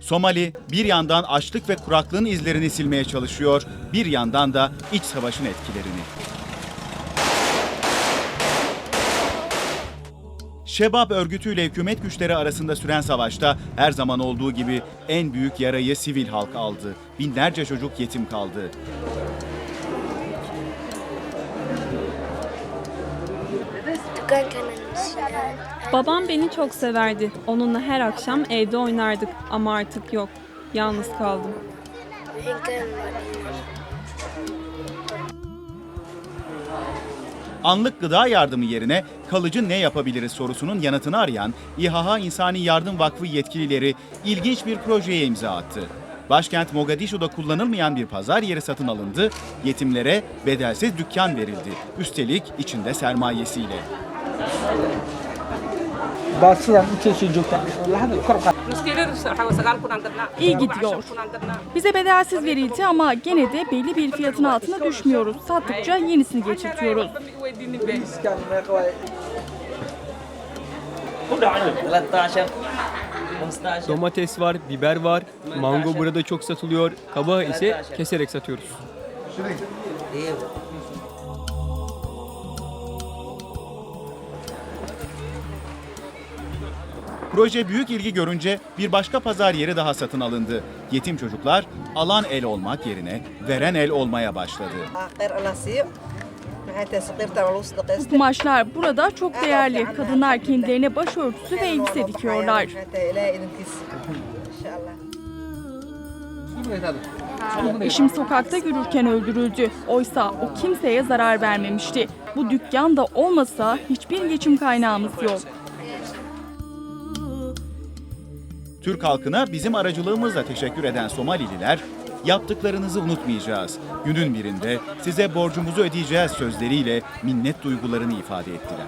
Somali bir yandan açlık ve kuraklığın izlerini silmeye çalışıyor, bir yandan da iç savaşın etkilerini. Şebap örgütüyle hükümet güçleri arasında süren savaşta her zaman olduğu gibi en büyük yarayı sivil halk aldı. Binlerce çocuk yetim kaldı. Dükkan kenarında. Babam beni çok severdi. Onunla her akşam evde oynardık ama artık yok. Yalnız kaldım. Anlık gıda yardımı yerine kalıcı ne yapabiliriz sorusunun yanıtını arayan İHA İnsani Yardım Vakfı yetkilileri ilginç bir projeye imza attı. Başkent Mogadishu'da kullanılmayan bir pazar yeri satın alındı, yetimlere bedelsiz dükkan verildi. Üstelik içinde sermayesiyle. İyi gidiyor. Bize bedelsiz verildi ama gene de belli bir fiyatın altına düşmüyoruz. Sattıkça yenisini geçirtiyoruz. Domates var, biber var, mango burada çok satılıyor, kabağı ise keserek satıyoruz. Proje büyük ilgi görünce bir başka pazar yeri daha satın alındı. Yetim çocuklar alan el olmak yerine veren el olmaya başladı. Bu kumaşlar burada çok değerli. Kadınlar kendilerine başörtüsü ve elbise dikiyorlar. Eşim sokakta yürürken öldürüldü. Oysa o kimseye zarar vermemişti. Bu dükkan da olmasa hiçbir geçim kaynağımız yok. Türk halkına bizim aracılığımızla teşekkür eden Somalililer, yaptıklarınızı unutmayacağız. Günün birinde size borcumuzu ödeyeceğiz sözleriyle minnet duygularını ifade ettiler.